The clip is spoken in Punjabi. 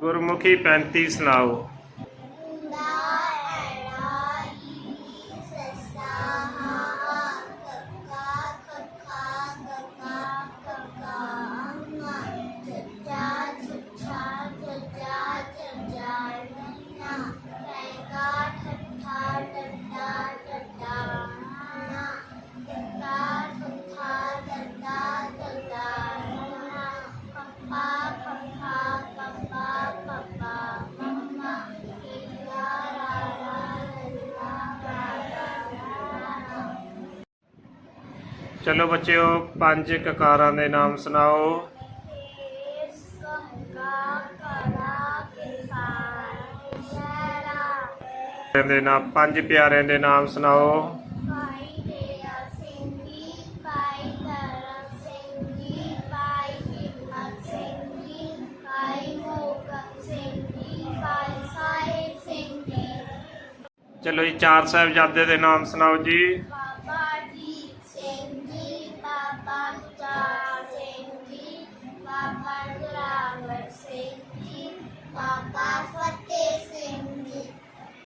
ਗੁਰਮੁਖੀ 35 ਸੁਣਾਓ। ਚਲੋ ਬੱਚਿਓ, ਪੰਜ ਕਕਾਰਾਂ ਦੇ ਨਾਮ ਸੁਣਾਓ। ਦੇ ਨਾਮ, ਪੰਜ ਪਿਆਰਿਆਂ ਦੇ ਨਾਮ ਸੁਣਾਓ। ਭਾਈ ਦਇਆ ਸਿੰਘ ਜੀ ਭਾਈ ਧਰਮ ਸਿੰਘ ਜੀ ਭਾਈ ਹਿੰਮਤ ਸਿੰਘ ਜੀ ਭਾਈ ਮੋਹਕਮ ਸਿੰਘ ਜੀ ਭਾਈ ਸਾਹਿਬ ਸਿੰਘ ਜੀ ਚਲੋ ਜੀ, ਚਾਰ ਸਾਹਿਬਜ਼ਾਦੇ ਦੇ ਨਾਮ ਸੁਣਾਓ ਜੀ।